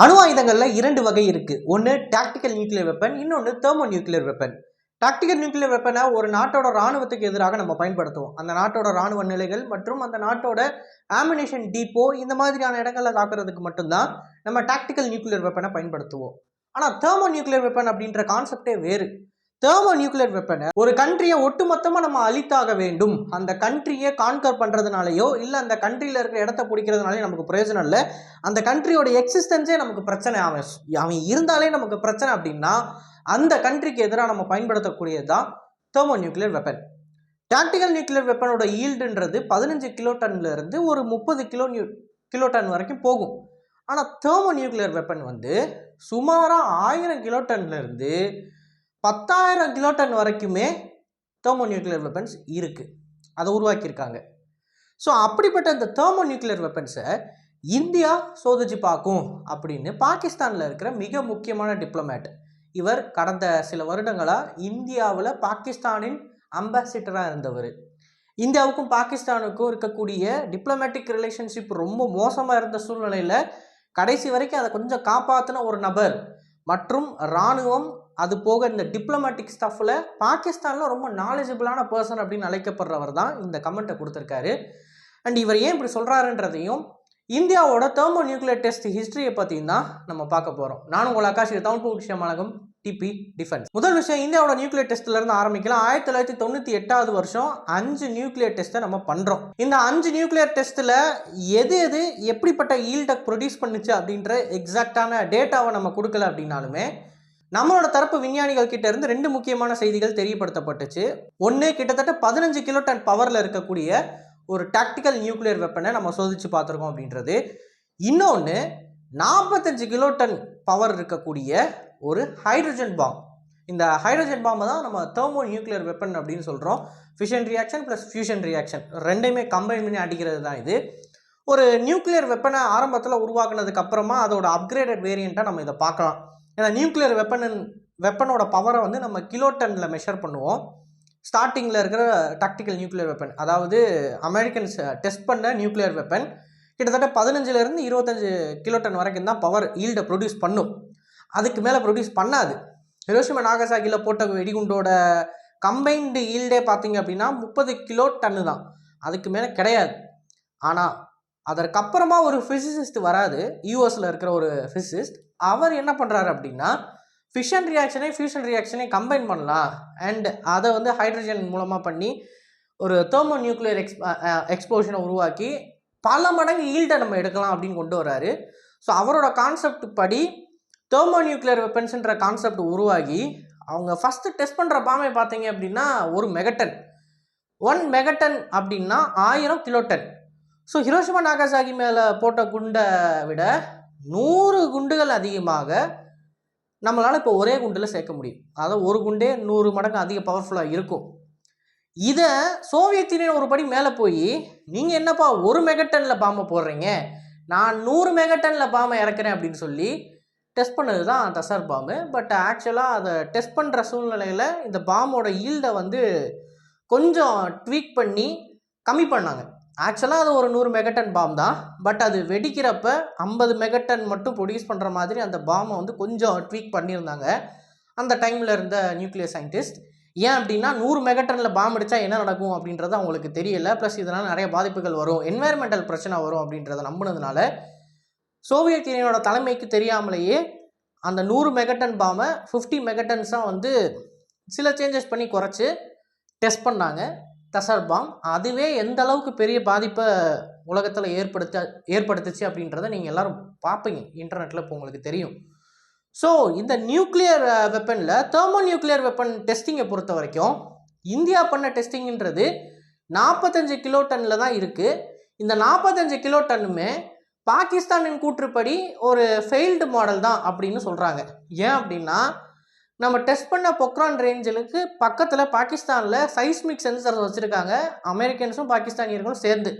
அணு ஆயுதங்களில் இரண்டு வகை இருக்கு. ஒன்று டாக்டிக்கல் நியூக்ளியர் வெப்பன் இன்னொன்று thermo nuclear weapon tactical nuclear வெப்பனை ஒரு நாட்டோட ராணுவத்துக்கு எதிராக நம்ம பயன்படுத்துவோம். அந்த நாட்டோட ராணுவ நிலைகள் மற்றும் அந்த நாட்டோட ஆமினேஷன் டீப்போ இந்த மாதிரியான இடங்களில் தாக்குறதுக்கு மட்டும்தான் நம்ம டாக்டிக்கல் நியூக்ளியர் வெப்பனை பயன்படுத்துவோம். ஆனால் தெர்மோ நியூக்ளியர் வெப்பன் அப்படின்ற கான்செப்டே வேறு. தேர்மோ நியூக்ளியர் வெப்பனை ஒரு கண்ட்ரியை ஒட்டுமொத்தமாக நம்ம அழித்தாக வேண்டும். அந்த கண்ட்ரியை கான்கர் பண்ணுறதுனாலையோ இல்லை அந்த கண்ட்ரியில் இருக்கிற இடத்த பிடிக்கிறதுனாலே நமக்கு பிரயோஜனம் இல்லை. அந்த கண்ட்ரியோட எக்ஸிஸ்டன்ஸே நமக்கு பிரச்சனை அவன் அவன் இருந்தாலே நமக்கு பிரச்சனை அப்படின்னா அந்த கண்ட்ரிக்கு எதிராக நம்ம பயன்படுத்தக்கூடியது தான் thermo nuclear weapon tactical nuclear வெப்பனோட ஈல்டுன்றது பதினஞ்சு கிலோ டன்ல இருந்து ஒரு முப்பது கிலோ நியூ கிலோ டன் வரைக்கும் போகும். ஆனால் தேர்மோ நியூக்ளியர் வெப்பன் வந்து சுமாராக ஆயிரம் கிலோ டன்லேருந்து பத்தாயிரம் கிலோ டன் வரைக்குமே தேர்மோ நியூக்ளியர் வெப்பன்ஸ் இருக்குது அதை உருவாக்கியிருக்காங்க. ஸோ அப்படிப்பட்ட இந்த தேர்மோ நியூக்ளியர் வெப்பன்ஸை இந்தியா சோதிச்சு பார்க்கும் அப்படின்னு பாகிஸ்தானில் இருக்கிற மிக முக்கியமான டிப்ளமேட் இவர் கடந்த சில வருடங்களாக இந்தியாவில் பாகிஸ்தானின் அம்பாசிடராக இருந்தவர். இந்தியாவுக்கும் பாகிஸ்தானுக்கும் இருக்கக்கூடிய டிப்ளமேட்டிக் ரிலேஷன்ஷிப் ரொம்ப மோசமாக இருந்த சூழ்நிலையில் கடைசி வரைக்கும் அதை கொஞ்சம் காப்பாற்றின ஒரு நபர் மற்றும் இராணுவம் அது போக இந்த டிப்ளமேட்டிக் ஸ்டஃப்பில் பாகிஸ்தானில் ரொம்ப நாலேஜபிளான பர்சன் அப்படின்னு அழைக்கப்படுறவர் தான் இந்த கமெண்ட்டை கொடுத்துருக்காரு. அண்ட் இவர் ஏன் இப்படி சொல்கிறாருன்றதையும் இந்தியாவோட தேர்மோ நியூக்ளியர் டெஸ்ட் ஹிஸ்ட்ரியை பற்றியும் தான் நம்ம பார்க்க போகிறோம் நான் உங்கள் ஆகாஷ் தமிழ் விஷயம் வழங்கும் டிபி டிஃபென்ஸ் முதல் விஷயம் இந்தியாவோட நியூக்ளியர் டெஸ்ட்லேருந்து ஆரம்பிக்கலாம். ஆயிரத்தி தொள்ளாயிரத்தி தொண்ணூற்றி எட்டாவது வருஷம் அஞ்சு நியூக்ளியர் டெஸ்ட்டை நம்ம பண்ணுறோம் இந்த அஞ்சு நியூக்ளியர் டெஸ்ட்டில் எது எது எப்படிப்பட்ட ஈல்டை ப்ரொடியூஸ் பண்ணுச்சு அப்படின்ற எக்ஸாக்டான டேட்டாவை நம்ம கொடுக்கல அப்படின்னாலுமே நம்மளோட தரப்பு விஞ்ஞானிகள் கிட்ட இருந்து ரெண்டு முக்கியமான செய்திகள் தெரியப்படுத்தப்பட்டுச்சு. ஒன்று கிட்டத்தட்ட பதினஞ்சு கிலோ டன் பவரில் இருக்கக்கூடிய ஒரு டாக்டிக்கல் நியூக்ளியர் வெப்பனை நம்ம சோதிச்சு பார்த்துருக்கோம் அப்படின்றது. இன்னொன்று நாற்பத்தஞ்சு கிலோ டன் பவர் இருக்கக்கூடிய ஒரு ஹைட்ரஜன் பாம் இந்த ஹைட்ரஜன் பாம்பை தான் நம்ம தேர்மோ நியூக்ளியர் வெப்பன் அப்படின்னு சொல்கிறோம் fission reaction plus fusion reaction ரெண்டையுமே கம்பைன் பண்ணி அடிக்கிறது தான் இது. ஒரு நியூக்ளியர் வெப்பனை ஆரம்பத்தில் உருவாக்குனதுக்கு அப்புறமா அதோட அப்கிரேடட் வேரியண்ட்டாக நம்ம இதை பார்க்கலாம். ஏன்னா நியூக்ளியர் வெப்பன் வெப்பனோட பவரை வந்து நம்ம கிலோடனில் மெஷர் பண்ணுவோம். ஸ்டார்டிங்கில் இருக்கிற டாக்டிக்கல் நியூக்ளியர் வெப்பன் அதாவது அமெரிக்கன்ஸ் டெஸ்ட் பண்ண நியூக்ளியர் வெப்பன் கிட்டத்தட்ட பதினஞ்சுலேருந்து இருபத்தஞ்சு கிலோ டன் வரைக்கும் தான் பவர் ஈல்டை ப்ரொடியூஸ் பண்ணும். அதுக்கு மேலே ப்ரொடியூஸ் பண்ணாது. ஹிரோஷிமா நாகசாகியில் போட்ட வெடிகுண்டோட கம்பைன்டு ஈல்டே பார்த்தீங்க அப்படின்னா முப்பது கிலோ டன்னு தான். அதுக்கு மேலே கிடையாது. ஆனால் அதற்கப்புறமா ஒரு ஃபிசிசிஸ்ட் வராது. யூஎஸில் இருக்கிற ஒரு ஃபிசிசிஸ்ட் அவர் என்ன பண்ணுறாரு அப்படின்னா ஃபிஷன் ரியாக்ஷனே ஃபியூஷன் ரியாக்ஷனே கம்பைன் பண்ணலாம். அண்ட் அதை வந்து ஹைட்ரஜன் மூலமாக பண்ணி ஒரு தேர்மோ நியூக்ளியர் எக்ஸ் எக்ஸ்ப்ளோஷனை உருவாக்கி பல மடங்கு ஈல்டை நம்ம எடுக்கலாம் அப்படின்னு கொண்டு வராரு. ஸோ அவரோட கான்செப்ட் படி தேர்மோ நியூக்ளியர் வெப்பன்ஸ்ன்ற கான்செப்ட் உருவாகி அவங்க ஃபஸ்ட்டு டெஸ்ட் பண்ணுற பாமை பார்த்தீங்க அப்படின்னா ஒரு மெகட்டன் ஒன் மெகட்டன் அப்படின்னா ஆயிரம் கிலோடன் ஸோ ஹிரோஷிமா நாகாசாகி மேலே போட்ட குண்டை விட நூறு குண்டுகள் அதிகமாக நம்மளால் இப்போ ஒரே குண்டில் சேர்க்க முடியும். அதாவது ஒரு குண்டே நூறு மடங்கு அதிக பவர்ஃபுல்லாக இருக்கும். இதை சோவியத் யூனியன் ஒரு படி மேலே போய் நீங்கள் என்னப்பா ஒரு மெகட்டனில் பாம்பை போடுறீங்க? நான் நூறு மெகட்டனில் பாம்பை இறக்குறேன் அப்படின்னு சொல்லி டெஸ்ட் பண்ணது தான் தசர் பாம்பு பட் ஆக்சுவலாக அதை டெஸ்ட் பண்ணுற சூழ்நிலையில் இந்த பாம்போட ஈல்டை வந்து கொஞ்சம் ட்வீக் பண்ணி கம்மி பண்ணாங்க. ஆக்சுவலாக அது ஒரு நூறு மெகட்டன் பாம் தான். பட் அது வெடிக்கிறப்ப ஐம்பது மெகட்டன் மட்டும் ப்ரொடியூஸ் பண்ணுற மாதிரி அந்த பாமை வந்து கொஞ்சம் ட்வீக் பண்ணியிருந்தாங்க. அந்த டைமில் இருந்த நியூக்ளியர் சயின்டிஸ்ட் ஏன் அப்படின்னா நூறு மெகட்டனில் பாம் அடித்தா என்ன நடக்கும் அப்படின்றது அவங்களுக்கு தெரியல. ப்ளஸ் இதனால் நிறைய பாதிப்புகள் வரும். என்வாயர்மெண்டல் பிரச்சனை வரும் அப்படின்றத நம்பினதுனால சோவியத் யூனியனோட தலைமைக்கு தெரியாமலேயே அந்த நூறு மெகட்டன் பாமை ஃபிஃப்டி மெகட்டன்ஸாக வந்து சில சேஞ்சஸ் பண்ணி குறைச்சி டெஸ்ட் பண்ணாங்க. தசர் பாம் அதுவே எந்த அளவுக்கு பெரிய பாதிப்பை உலகத்தில் ஏற்படுத்த ஏற்படுத்துச்சு அப்படின்றத நீங்கள் எல்லோரும் பார்ப்பீங்க. இன்டர்நெட்டில் இப்போ உங்களுக்கு தெரியும். ஸோ இந்த நியூக்ளியர் வெப்பனில் தேர்மோ நியூக்ளியர் வெப்பன் டெஸ்டிங்கை பொறுத்த வரைக்கும் இந்தியா பண்ண டெஸ்டிங்ன்றது நாற்பத்தஞ்சு கிலோ டன்னில் தான் இருக்குது இந்த நாற்பத்தஞ்சு கிலோ டன்னுமே பாகிஸ்தானின் கூற்றுப்படி ஒரு ஃபெயில்டு மாடல் தான் அப்படின்னு சொல்கிறாங்க ஏன் அப்படின்னா நம்ம டெஸ்ட் பண்ண பொக்ரான் ரேஞ்சலுக்கு பக்கத்தில் பாகிஸ்தானில் சைஸ்மிக் சென்சர்ஸ் வச்சுருக்காங்க. அமெரிக்கன்ஸும் பாகிஸ்தானியர்களும் சேர்ந்து.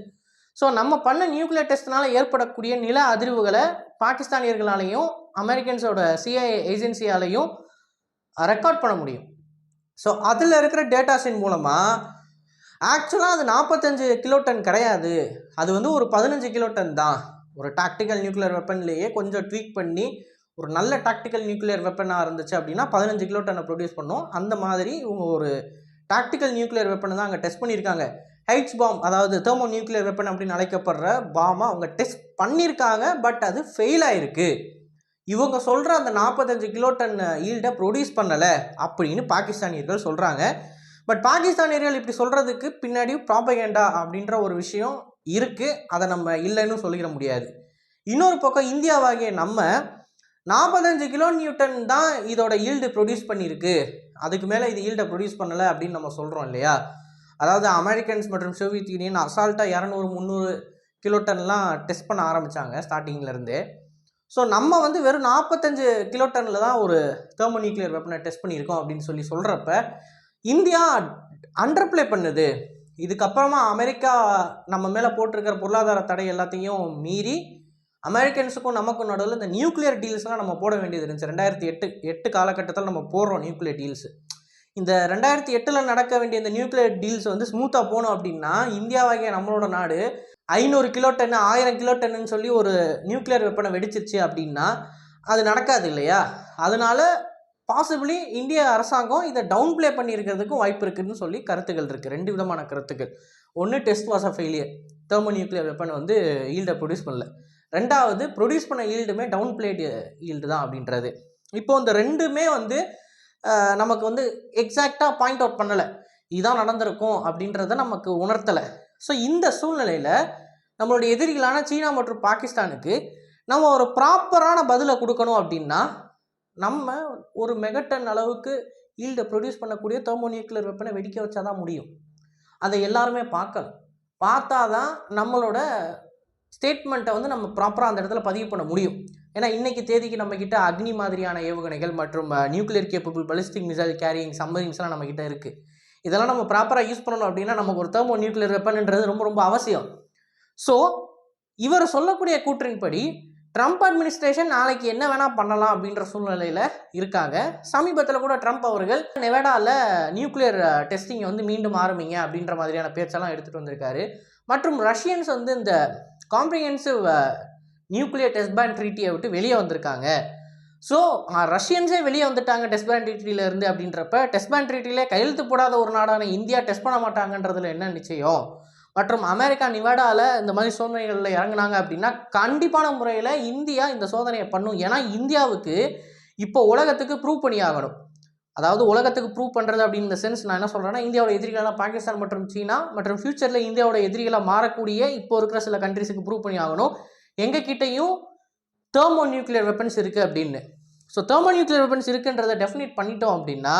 ஸோ நம்ம பண்ண நியூக்ளியர் டெஸ்ட்னால் ஏற்படக்கூடிய நில அதிர்வுகளை பாகிஸ்தானியர்களாலையும் அமெரிக்கன்ஸோட சிஐஏ ஏஜென்சியாலையும் ரெக்கார்ட் பண்ண முடியும். ஸோ அதில் இருக்கிற டேட்டாஸின் மூலமாக ஆக்சுவலாக அது நாற்பத்தஞ்சு கிலோ டன் கிடையாது. அது வந்து ஒரு பதினஞ்சு கிலோ டன் தான். ஒரு டாக்டிக்கல் நியூக்ளியர் வெப்பன்லேயே கொஞ்சம் ட்வீக் பண்ணி ஒரு நல்ல டாக்டிக்கல் நியூக்ளியர் வெப்பனாக இருந்துச்சு அப்படின்னா பதினஞ்சு கிலோ டன்னை ப்ரொடியூஸ் பண்ணும். அந்த மாதிரி இவங்க ஒரு டாக்டிக்கல் நியூக்ளியர் வெப்பனை தான் அங்கே டெஸ்ட் பண்ணியிருக்காங்க. ஹைட்ஸ் பாம் அதாவது தேர்மோ நியூக்ளியர் வெப்பன் அப்படின்னு அழைக்கப்படுற பாமை அவங்க டெஸ்ட் பண்ணியிருக்காங்க பட் அது ஃபெயில் ஆயிருக்கு. இவங்க சொல்கிற அந்த நாற்பத்தஞ்சு கிலோ டன் ஈல்டை ப்ரொடியூஸ் பண்ணலை அப்படின்னு பாகிஸ்தானியர்கள் சொல்கிறாங்க பட் பாகிஸ்தானியர்கள் இப்படி சொல்கிறதுக்கு பின்னாடி ப்ராபகேண்டா அப்படின்ற ஒரு விஷயம் இருக்குது அதை நம்ம இல்லைன்னு சொல்லிட முடியாது. இன்னொரு பக்கம் இந்தியாவாகிய நம்ம நாற்பத்தஞ்சு கிலோ நியூட்டன் தான் இதோட ஈல்டு ப்ரொடியூஸ் பண்ணியிருக்கு. அதுக்கு மேலே இது ஈல்டை ப்ரொடியூஸ் பண்ணலை அப்படின்னு நம்ம சொல்கிறோம் இல்லையா? அதாவது அமெரிக்கன்ஸ் மற்றும் சோவியத் யூனியன் அசால்ட்டாக இரநூறு முந்நூறு கிலோட்டன்லாம் டெஸ்ட் பண்ண ஆரம்பித்தாங்க ஸ்டார்டிங்லேருந்தே ஸோ நம்ம வந்து வெறும் நாற்பத்தஞ்சு கிலோட்டனில் தான் ஒரு தேர்மோ நியூக்ளியர் வெப்பனை டெஸ்ட் பண்ணியிருக்கோம் அப்படின்னு சொல்லி சொல்கிறப்ப இந்தியா அண்டர்ப்ளே பண்ணுது. இதுக்கப்புறமா அமெரிக்கா நம்ம மேலே போட்டிருக்கிற பொருளாதார தடை எல்லாத்தையும் மீறி அமெரிக்கன்ஸுக்கும் நமக்கும் நடுவில் இந்த நியூக்ளியர் டீல்ஸ்லாம் நம்ம போட வேண்டியது இருந்துச்சு. ரெண்டாயிரத்தி எட்டு எட்டு காலகட்டத்தில் நம்ம போடுறோம் நியூக்ளியர் டீல்ஸ். இந்த ரெண்டாயிரத்தி எட்டில் நடக்க வேண்டிய இந்த நியூக்ளியர் டீல்ஸ் வந்து ஸ்மூத்தாக போகணும் அப்படின்னா இந்தியாவாகிய நம்மளோட நாடு ஐநூறு கிலோ டன்னு ஆயிரம் கிலோ டன்னுன்னு சொல்லி ஒரு நியூக்ளியர் வெப்பனை வெடிச்சிருச்சு அப்படின்னா அது நடக்காது இல்லையா? அதனால பாசிபிளி இந்திய அரசாங்கம் இதை டவுன் ப்ளே பண்ணியிருக்கிறதுக்கும் வாய்ப்பு இருக்குதுன்னு சொல்லி கருத்துக்கள் இருக்குது ரெண்டு விதமான கருத்துக்கள். ஒன்று test was a failure thermo nuclear weapon வந்து ஈல்டை ப்ரொடியூஸ் பண்ணல. ரெண்டாவது ப்ரொடியூஸ் பண்ண ஈல்டுமே டவுன் பிளேட் ஈல்டு தான் அப்படின்றது. இப்போ இந்த ரெண்டுமே வந்து நமக்கு வந்து எக்ஸாக்டாக பாயிண்ட் அவுட் பண்ணலை. இதுதான் நடந்திருக்கும் அப்படின்றத நமக்கு உணர்த்தலை. ஸோ இந்த சூழ்நிலையில் நம்மளுடைய எதிரிகளான சீனா மற்றும் பாகிஸ்தானுக்கு நம்ம ஒரு ப்ராப்பரான பதிலை கொடுக்கணும் அப்படின்னா நம்ம ஒரு மெகட்டன் அளவுக்கு ஈல்டை ப்ரொடியூஸ் பண்ணக்கூடிய தெர்மோ நியூக்ளியர் வெப்பனை வெடிக்க வச்சா தான் முடியும். அதை எல்லாருமே பார்க்கணும். பார்த்தா தான் நம்மளோட ஸ்டேட்மெண்ட்டை வந்து நம்ம ப்ராப்பராக அந்த இடத்துல பதிவு பண்ண முடியும். ஏன்னா இன்றைக்கி தேதிக்கு நம்மக்கிட்ட அக்னி மாதிரியான ஏவுகணைகள் மற்றும் nuclear capable ballistic missile carrying சம்மரிங்ஸ்லாம் நம்மக்கிட்ட இருக்குது இதெல்லாம் நம்ம ப்ராப்பராக யூஸ் பண்ணணும் அப்படின்னா நமக்கு ஒரு தேர்மோ நியூக்ளியர் வெப்பன்ன்றது ரொம்ப ரொம்ப அவசியம். ஸோ இவர் சொல்லக்கூடிய கூற்றின்படி ட்ரம்ப் அட்மினிஸ்ட்ரேஷன் நாளைக்கு என்ன வேணால் பண்ணலாம் அப்படின்ற சூழ்நிலையில் இருக்காங்க. சமீபத்தில் கூட ட்ரம்ப் அவர்கள் நெவடாவில் நியூக்ளியர் டெஸ்டிங்கை வந்து மீண்டும் ஆரம்பிங்க அப்படின்ற மாதிரியான பேச்செல்லாம் எடுத்துகிட்டு வந்திருக்காரு. மற்றும் ரஷ்யன்ஸ் வந்து இந்த காம்ப்ரிஹென்சிவ் நியூக்ளியர் டெஸ்ட் பேன் ட்ரீட்டியை விட்டு வெளியே வந்திருக்காங்க. ஸோ ரஷ்யன்ஸே வெளியே வந்துட்டாங்க டெஸ்ட் பேன் ட்ரீட்டிலேருந்து அப்படின்றப்ப டெஸ்ட் பேன் ட்ரீட்டியில் கையெழுத்து போடாத ஒரு நாடான இந்தியா டெஸ்ட் பண்ண மாட்டாங்கன்றதுல என்ன நிச்சயம்? மற்றும் அமெரிக்கா நிவாடாவில் இந்த மாதிரி சோதனைகளில் இறங்குனாங்க அப்படின்னா கண்டிப்பான முறையில் இந்தியா இந்த சோதனையை பண்ணும். ஏன்னா இந்தியாவுக்கு இப்போ உலகத்துக்கு ப்ரூவ் பண்ணி ஆகணும். அதாவது உலகத்துக்கு ப்ரூவ் பண்ணுறது அப்படின்ற சென்ஸ் நான் என்ன சொல்கிறேன்னா இந்தியாவோட எதிரிகளாக பாகிஸ்தான் மற்றும் சீனா மற்றும் ஃப்யூச்சரில் இந்தியாவோட எதிரிகளாக மாறக்கூடிய இப்போ இருக்கிற சில கண்ட்ரிஸுக்கு ப்ரூவ் பண்ணி ஆகணும். எங்கள் கிட்டேயும் தேர்மோ நியூக்ளியர் வெப்பன்ஸ் இருக்குது அப்படின்னு. ஸோ தேர்மோ நியூக்ளியர் வெப்பன்ஸ் இருக்குன்றதை டெஃபினேட் பண்ணிட்டோம் அப்படின்னா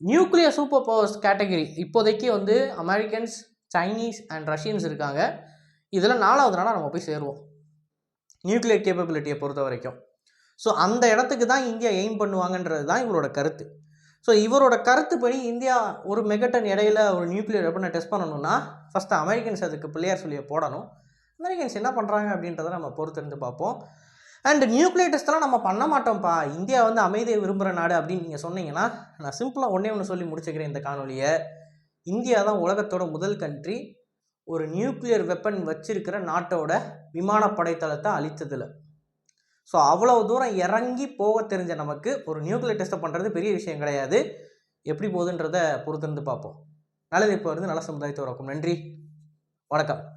நியூக்ளியர் சூப்பர் பவர்ஸ் கேட்டகரி இப்போதைக்கு வந்து அமெரிக்கன்ஸ் சைனீஸ் அண்ட் ரஷ்யன்ஸ் இருக்காங்க. இதில் நாலாவது நாளாக நம்ம போய் சேருவோம். நியூக்ளியர் கேப்பபிலிட்டியை பொறுத்த வரைக்கும் ஸோ அந்த இடத்துக்கு தான் இந்தியா எய்ம் பண்ணுவாங்கன்றது தான் இவரோட கருத்து. ஸோ இவரோட கருத்துப்படி இந்தியா ஒரு மெகட்டன் இடையில ஒரு நியூக்ளியர் வெப்பனை டெஸ்ட் பண்ணணும்னா ஃபஸ்ட்டு அமெரிக்கன்ஸ் அதுக்கு பிள்ளையார் சொல்லி போடணும். அமெரிக்கன்ஸ் என்ன பண்ணுறாங்க அப்படின்றத நம்ம பொறுத்திருந்து பார்ப்போம். அண்ட் நியூக்ளியர் டெஸ்ட்லாம் நம்ம பண்ண மாட்டோம்ப்பா. இந்தியா வந்து அமைதியை விரும்புகிற நாடு அப்படின்னு நீங்கள் சொன்னீங்கன்னா நான் சிம்பிளாக ஒன்றே ஒன்று சொல்லி முடிச்சுக்கிறேன் இந்த காணொலியை இந்தியா தான் உலகத்தோட முதல் கண்ட்ரி ஒரு நியூக்ளியர் வெப்பன் வச்சிருக்கிற நாட்டோட விமானப்படை தளத்தை அழித்ததில். ஸோ அவ்வளோ தூரம் இறங்கி போக தெரிஞ்ச நமக்கு ஒரு நியூக்ளியர் டெஸ்ட்டை பண்ணுறது பெரிய விஷயம் கிடையாது. எப்படி போகுதுன்றதை பொறுத்திருந்து பார்ப்போம். நல்லது இப்போ இருந்து நல்ல சமுதாயத்தை உறக்கும் நன்றி. வணக்கம்.